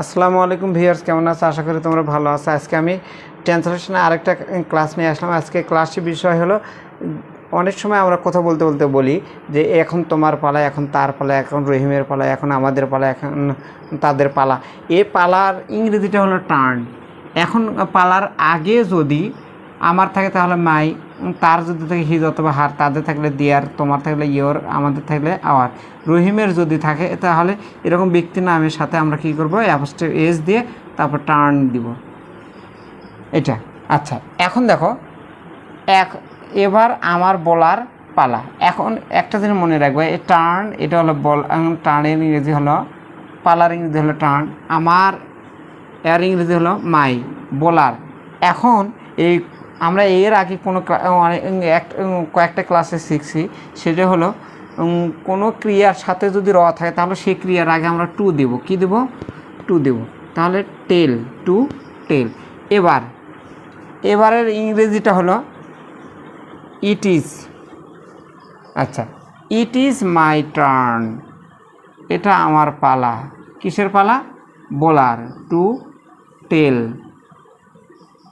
আসসালামু আলাইকুম ভিউয়ার্স, কেমন আছো? আশা করি তোমরা ভালো আছো। আজকে আমি ট্রান্সলেশনে আরেকটা ক্লাস নিয়ে আসলাম। আজকে ক্লাসটির বিষয় হলো অনেক সময় আমরা কথা বলতে বলতে বলি যে, এখন তোমার পালা, এখন তার পালা, এখন রহিমের পালা, এখন আমাদের পালা, এখন তাদের পালা। এ পালার ইংরেজিটা হলো টার্ন এখন পালার আগে যদি আমার থাকে তাহলে মাই তার যদি থাকে হিজ অথবা হার তাদের থাকলে দিয়ার তোমার থাকলে ইয়োর আমাদের থাকলে আওয়ার রহিমের যদি থাকে, তাহলে এরকম ব্যক্তি নামের সাথে আমরা কি করব? অ্যাপস্টে এস দিয়ে তারপর টার্ন দিব। এটা। আচ্ছা এখন দেখো, এক, এবার আমার বলার পালা। এখন একটা জিনিস মনে রাখবে টার্ন এটা হলো বল টার্নের ইংরেজি হলো, পালার ইংরেজি হলো টার্ন আমার, এর ইংরেজি হলো মাই বলার। এখন এই আমরা এর আগে কোনো অনেক- কয়েকটা ক্লাসে শিখছি। সেটা হলো কোনো ক্রিয়ার সাথে যদি র থাকে, তাহলে সেই ক্রিয়ার আগে আমরা টু দেব। কি দেব? টু দেব। তাহলে টেল, টু, টেল। এবার, এবারের ইংরেজিটা হলো, ইট ইজ আচ্ছা ইট ইজ মাই টার্ন। এটা আমার পালা। কিসের পালা? বলার। To, tell.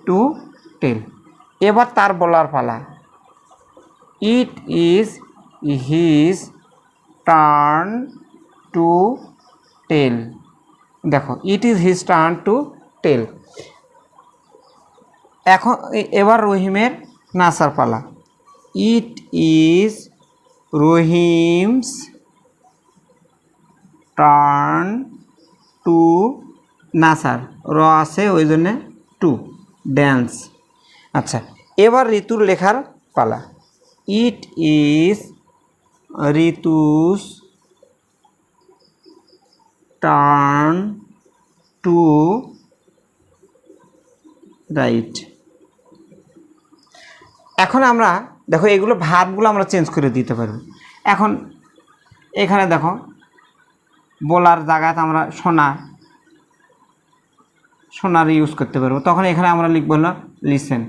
To, tell. এবার তার বলার পালা। It is his turn to tell দেখো it is his turn to tell এখন এবার রহিমের নাসার পালা। It is Rahim's turn to নাসার। র আছে ওই জন্যে টু ড্যান্স আচ্ছা এবার ঋতুর লেখার পালা। It is Ritu's turn to write এখন আমরা, দেখো এগুলো ভাবগুলো আমরা চেঞ্জ করে দিতে পারব। এখন এখানে দেখো, বলার জায়গাতে আমরা সোনা, সোনার ইউজ করতে পারব। তখন এখানে আমরা লিখব হলো লিসেন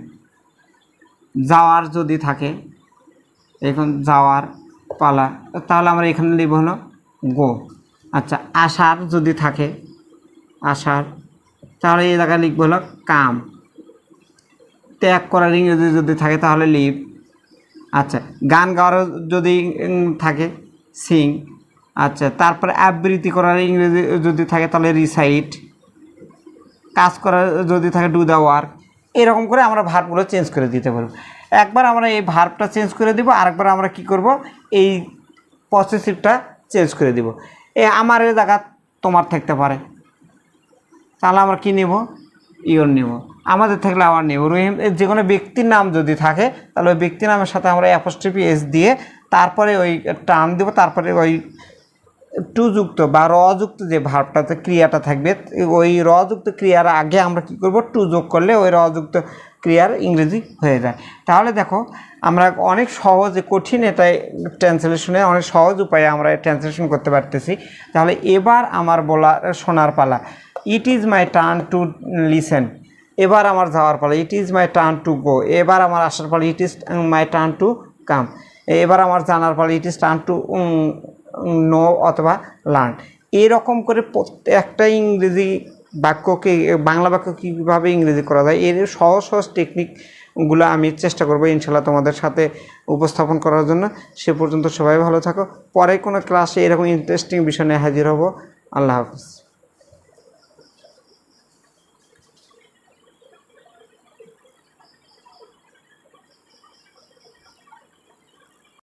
যাওয়ার যদি থাকে, এখন যাওয়ার পালা, তাহলে আমরা এখানে লিখব হলো গো। আচ্ছা আসার যদি থাকে, আসার, তাহলে এই জায়গায় লিখব হলো কাম। ত্যাগ করার ইংরেজি যদি থাকে, তাহলে লিভ আচ্ছা গান গাওয়ার যদি থাকে, সিং। আচ্ছা তারপরে আবৃত্তি করার ইংরেজি যদি থাকে, তাহলে রিসাইট। কাজ করার যদি থাকে, ডু দ্য ওয়ার্ক। এরকম করে আমরা ভার্বগুলো চেঞ্জ করে দিতে পারব। একবার আমরা এই ভার্বটা চেঞ্জ করে দিব, আরেকবার আমরা কি করব? এই পসেসিভটা চেঞ্জ করে দিব। এ আমার জায়গা তোমার থাকতে পারে। তাহলে আমরা কি নেব? ইওর নেব। আমাদের থাকলে আবার নেব। রহিম যে কোনো ব্যক্তির নাম যদি থাকে, তাহলে ওই ব্যক্তির নামের সাথে আমরা অ্যাপোস্ট্রফি এস দিয়ে তারপরে ওই টার্ম দেবো, তারপরে ওই টু যুক্ত বা র যুক্ত যে ক্রিয়াটা থাকবে, ওই র যুক্ত ক্রিয়ার আগে আমরা কি করব? টু যোগ করলে ওই র যুক্ত ক্রিয়ার ইংরেজি হয়ে যায়। তাহলে দেখো, আমরা অনেক সহজে কঠিন এটাই ট্রান্সলেশনে অনেক সহজ উপায়ে আমরা ট্রান্সলেশন করতে পারতেছি। তাহলে এবার আমার বলা শোনার পালা। It is my turn to listen এবার আমার যাওয়ার পালা। It is my turn to go এবার আমার আসার পালা। It is my turn to come এবার আমার জানার পালা। It is turn to know অথবা লার্ন এরকম করে প্রত্যেকটা ইংরেজি বাক্যকে, বাংলা বাক্য কীভাবে ইংরেজি করা যায়, এর সহজ সহজ টেকনিকগুলো আমি চেষ্টা করব ইনশাল্লাহ তোমাদের সাথে উপস্থাপন করার জন্য। সে পর্যন্ত সবাই ভালো থাকো। পরে কোনো ক্লাসে এরকম ইন্টারেস্টিং বিষয় নিয়ে হাজির হব। আল্লাহ হাফিজ।